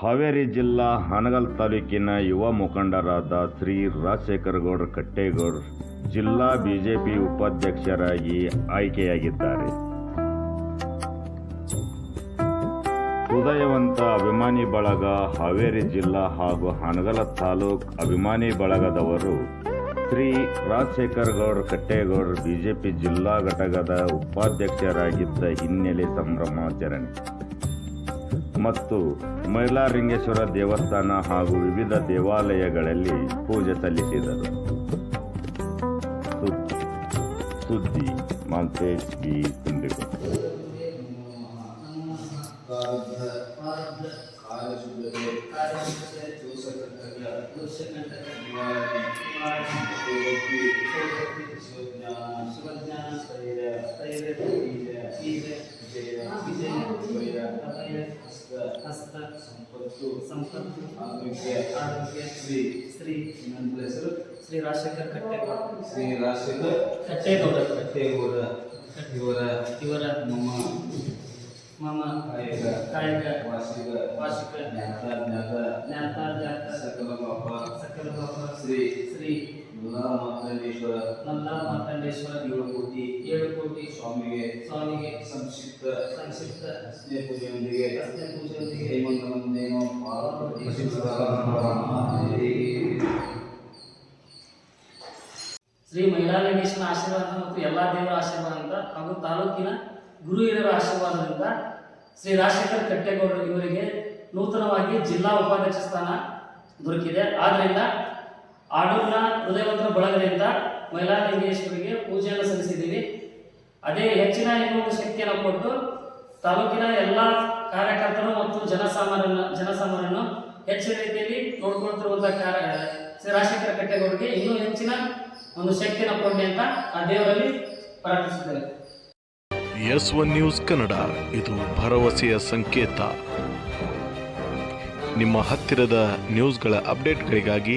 ಹಾವೇರಿ ಜಿಲ್ಲಾ ಹಾನಗಲ್ ತಾಲೂಕಿನ ಯುವ ಮುಖಂಡರಾದ ಶ್ರೀ ರಾಜಶೇಖರ ಗೌಡ್ರ ಕಟ್ಟೇಗೌಡ್ರ ಜಿಲ್ಲಾ ಬಿಜೆಪಿ ಉಪಾಧ್ಯಕ್ಷರಾಗಿ ಆಯ್ಕೆಯಾಗಿದ್ದಾರೆ. ಹೃದಯವಂತ ಅಭಿಮಾನಿ ಬಳಗ ಹಾವೇರಿ ಜಿಲ್ಲಾ ಹಾಗೂ ಹಾನಗಲ ತಾಲೂಕ್ ಅಭಿಮಾನಿ ಬಳಗದವರು ಶ್ರೀ ರಾಜಶೇಖರ್ ಗೌಡ್ರ ಕಟ್ಟೇಗೌಡ್ರ ಬಿಜೆಪಿ ಜಿಲ್ಲಾ ಘಟಕದ ಉಪಾಧ್ಯಕ್ಷರಾಗಿದ್ದ ಹಿನ್ನೆಲೆ ಸಂಭ್ರಮಾಚರಣೆ. ಮತ್ತು ಮೈಲಾರಿಂಗೇಶ್ವರ ದೇವಸ್ಥಾನ ಹಾಗೂ ವಿವಿಧ ದೇವಾಲಯಗಳಲ್ಲಿ ಪೂಜೆ ಸಲ್ಲಿಸಿದರು. ಸುದ್ದಿ ಮಾಂತೇಶ್ ಬಿ. ವಿಜಯ ಹಸ್ತ ಹಸ್ತ ಸಂಪತ್ತು ಸಂಪತ್ತು ಆರೋಗ್ಯ ಆರೋಗ್ಯ ಶ್ರೀ ಶ್ರೀ ನನ್ನ ಹೆಸರು ಶ್ರೀ ರಾಜಶೇಖರ್ ಕಟ್ಟೇಗೌಡ ಶ್ರೀ ರಾಜಶೇಖರ್ ಕಟ್ಟೇಗೌಡ ಕಟ್ಟೇಗೌಡ ಇವರ ಇವರ ನಮ್ಮ ಮಮ ಕಾಯಕ ಕಾಯಕ ವಾರ್ಷಿಕ ವಾರ್ಷಿಕ ಜ್ಞಾತಾಜ್ಞಾತ ಜ್ಞಾತಾರ್ಜಾತ ಸಕಲ ಮುಲ್ಲಾ ಮಾರ್ಕಂಡೇಶ್ವರ ನಲ್ಲ ಮಾರ್ಕಂಡೇಶ್ವರ ಏಳು ಕೋಟಿ ಏಳು ಕೋಟಿ ಸ್ವಾಮಿಗೆ ಸ್ವಾಮಿಗೆ ಸಂಕ್ಷಿಪ್ತ ಸಂಕ್ಷಿಪ್ತ ಹಸ್ತನೆ ಪೂಜೆಯೊಂದಿಗೆ ಹಸ್ತನೆ ಪೂಜೆಯೊಂದಿಗೆ ಹೇಮಂತನಂದೇನೋ ಶ್ರೀ ಮೈಲಾಲಿಂಗೇಶ್ವರ ಆಶೀರ್ವಾದ ಮತ್ತು ಎಲ್ಲಾ ದೇವರ ಆಶೀರ್ವಾದದಿಂದ ಹಾಗೂ ತಾಲೂಕಿನ ಗುರು ಹಿರಿಯರ ಆಶೀರ್ವಾದದಿಂದ ಶ್ರೀ ರಾಜಶೇಖರ್ ಕಟ್ಟೇಗೌಡರು ಇವರಿಗೆ ನೂತನವಾಗಿ ಜಿಲ್ಲಾ ಉಪಾಧ್ಯಕ್ಷ ಸ್ಥಾನ ದೊರಕಿದೆ. ಆದ್ದರಿಂದ ಆಡೂರಿನ ಹೃದಯವಂತರ ಬಳಗದಿಂದ ಮೈಲಾರಲಿಂಗೇಶ್ವರಿಗೆ ಪೂಜೆಯನ್ನು ಸಲ್ಲಿಸಿದ್ದೀವಿ. ಅದೇ ಹೆಚ್ಚಿನ ಇನ್ನೊಂದು ಶಕ್ತಿಯನ್ನು ಕೊಟ್ಟು ತಾಲೂಕಿನ ಎಲ್ಲ ಕಾರ್ಯಕರ್ತರು ಮತ್ತು ಜನಸಾಮಾನ್ಯರನ್ನು ಜನಸಾಮಾನ್ಯರನ್ನು ಹೆಚ್ಚಿನ ರೀತಿಯಲ್ಲಿ ನೋಡ್ಕೊಳ್ತಿರುವಂತಹ ಶ್ರೀ ರಾಜಶೇಖರ ಕಟ್ಟೆಗೌಡರಿಗೆ ಇನ್ನೂ ಹೆಚ್ಚಿನ ಒಂದು ಶಕ್ತಿಯನ್ನು ಕೊಡಿ ಅಂತ ಆ ದೇವರಲ್ಲಿ ಪ್ರಾರ್ಥಿಸಿದ್ದೇವೆ ಎಸ್ ಒನ್ ನ್ಯೂಸ್ ಕನ್ನಡ, ಇದು ಭರವಸೆಯ ಸಂಕೇತ. ನಿಮ್ಮ ಹತ್ತಿರದ ನ್ಯೂಸ್ಗಳ ಅಪ್ಡೇಟ್ಗಳಿಗಾಗಿ